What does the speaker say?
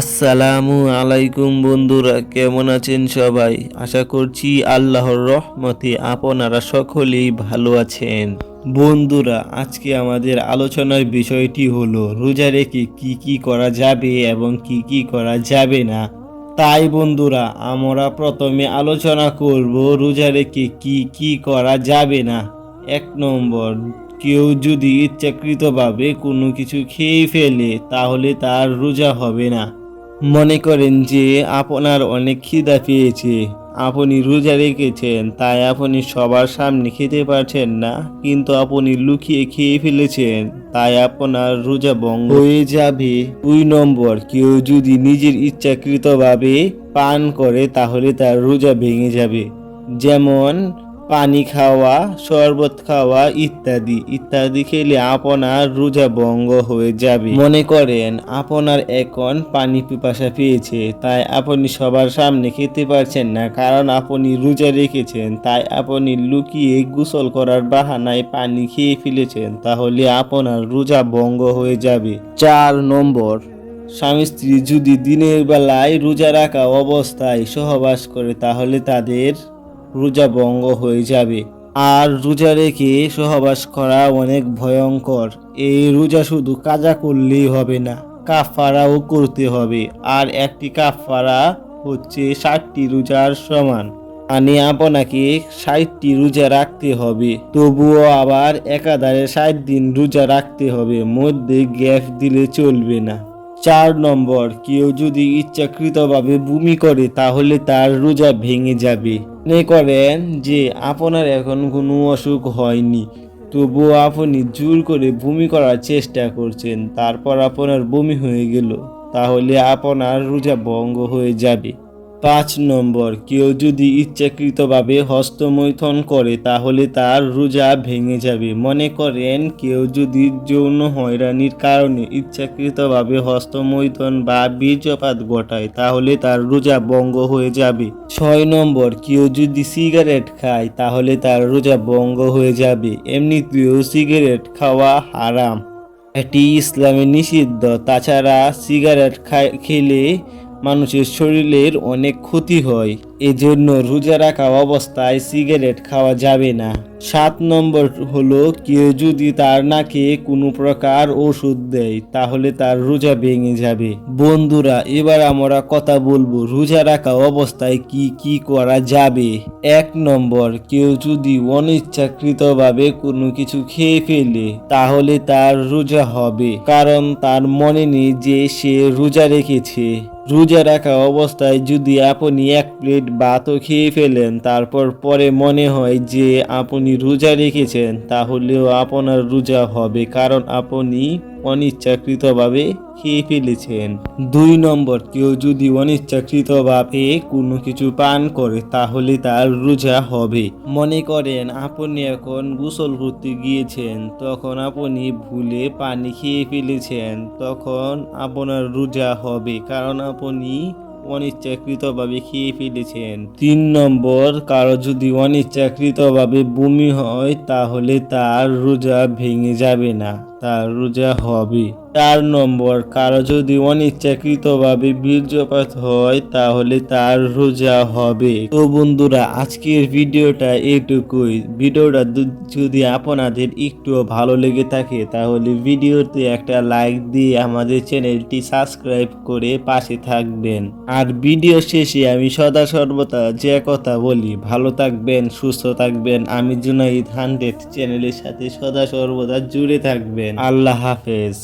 আসসালামু আলাইকুম বন্ধুরা, কেমন আছেন সবাই? আশা করছি আল্লাহর রহমতে আপনারা সকলেই ভালো আছেন। বন্ধুরা, আজকে আমাদের আলোচনার বিষয়টি হলো, রোজা রেখে কি কি করা যাবে এবং কি কি করা যাবে না? তাই বন্ধুরা, আমরা প্রথমে আলোচনা করব, রোজা রেখে কি কি করা যাবে না? এক নম্বর, কেউ যদি ইচ্ছাকৃতভাবে কোনো কিছু খেয়ে ফেলে, তাহলে তার রোজা হবে না। মনে করেন যে আপনার অনেক খিদা পেয়েছে। আপনি রোজা রেখেছেন, তাই আপনি সবার সামনে খেতে পারছেন না, কিন্তু আপনি লুকিয়ে খেয়ে ফেলেছেন, তাই আপনার রোজা ভঙ্গ হয়ে যাবে। দুই নম্বর, কেউ যদি নিজের ইচ্ছাকৃতভাবে পান করে, তাহলে তার রোজা ভেঙে যাবে। যেমন পানি খাওয়া, শরবত খাওয়া ইত্যাদি। ইত্যাদি খেলে আপনার রোজা ভঙ্গ হয়ে যাবে। মনে করেন, আপনার এখন পানি পিপাসা পেয়েছে, তাই আপনি সবার সামনে খেতে পারছেন না, কারণ আপনি রোজা রেখেছেন, তাই আপনি লুকিয়ে গোসল করার বাহানায় পানি খেয়ে ফেলেছেন, তাহলে আপনার রোজা ভঙ্গ হয়ে যাবে। চার নম্বর, স্বামী স্ত্রী যদি দিনের বেলায় রোজা রাখা অবস্থায় সহবাস করে, তাহলে তাদের রোজা ভঙ্গ হয়ে যাবে। আর রোজা রেখে সহবাস করা অনেক ভয়ঙ্কর। এই রোজা শুধু কাজা করলেই হবে না কাফারাও করতে হবে। আর একটি কাফারা হচ্ছে ষাটটি রোজার সমান। মানে আপনাকে ষাটটি রোজা রাখতে হবে। তবুও আবার একাধারে ষাট দিন রোজা রাখতে হবে, মধ্যে গ্যাপ দিলে চলবে না। চার নম্বর, কেউ যদি ইচ্ছাকৃতভাবে বমি করে, তাহলে তার রোজা ভেঙে যাবে। মনে করেন যে আপনার এখন কোনো অসুখ হয়নি, তবুও আপনি জোর করে বমি করার চেষ্টা করছেন, তারপর আপনার বমি হয়ে গেল, তাহলে আপনার রোজা ভঙ্গ হয়ে যাবে। পাঁচ নম্বর, কেউ যদি ইচ্ছাকৃতভাবে হস্তমৈথন করে, তাহলে তার রোজা ভেঙে যাবে। মনে করেন, কেউ যদি যৌন হয়রানির কারণে ইচ্ছাকৃতভাবে হস্তমৈথন বা বীর্যপাত ঘটায়, তাহলে তার রোজা ভঙ্গ হয়ে যাবে। ছয় নম্বর, কেউ যদি সিগারেট খায়, তাহলে তার রোজা ভঙ্গ হয়ে যাবে। এমনিতেও সিগারেট খাওয়া হারাম। এটি ইসলামে নিষিদ্ধ। তাছাড়া সিগারেট খেলে মানুষের শরীরের অনেক ক্ষতি হয়। এজন্য রোজা রাখা অবস্থায় সিগারেট খাওয়া যাবে না। সাত নম্বর হলো, কেউ যদি তার নাকে কোনো প্রকার ওষুধ দেয়, তাহলে তার রোজা ভেঙে যাবে। বন্ধুরা, এবার আমরা কথা বলব রোজা রাখা অবস্থায় কি কি করা যাবে। এক নম্বর, কেউ যদি অনিচ্ছাকৃতভাবে কোনো কিছু খেয়ে ফেলে, তাহলে তার রোজা হবে। কারণ তার মনে নেই যে সে রোজা রেখেছে। রোজা রাখা অবস্থায় যদি আপনি এক প্লেট ভাতও খেয়ে ফেলেন, তারপর পরে মনে হয় যে আপনি রোজা রেখেছেন, তাহলেও আপনার রোজা হবে। কারণ আপনি অনিচ্ছাকৃতভাবে খেয়ে ফেলেছেন। দুই নম্বর, কেউ যদি অনিচ্ছাকৃতভাবে কোনো কিছু পান করে, তাহলে তার রোজা হবে। মনে করেন, আপনি এখন গোসল করতে গিয়েছেন, তখন আপনি ভুলে পানি খেয়ে ফেলেছেন, তখন আপনার রোজা হবে, কারণ আপনি অনিচ্ছাকৃতভাবে খেয়ে ফেলেছেন। তিন নম্বর, কারও যদি অনিচ্ছাকৃতভাবে বমি হয়, তাহলে তার রোজা ভেঙে যাবে না, তার রোজা হবে। চার নম্বর, কারও যদি অনিচ্ছাকৃতভাবে বীর্যপাত হয় তাহলে তার রোজা হবে। তো বন্ধুরা, আজকের ভিডিওটা এটুকুই। ভিডিওটা যদি আপনাদের একটু ভালো লেগে থাকে, তাহলে ভিডিওতে একটা লাইক দিয়ে আমাদের চ্যানেলটি সাবস্ক্রাইব করে পাশে থাকবেন। আর ভিডিও শেষে আমি সদা সর্বদা যে কথা বলি, ভালো থাকবেন, সুস্থ থাকবেন। আমি জুনাইদ হান্ড্রেড চ্যানেলের সাথে সদা সর্বদা জুড়ে থাকবেন। আল্লাহ হাফেজ।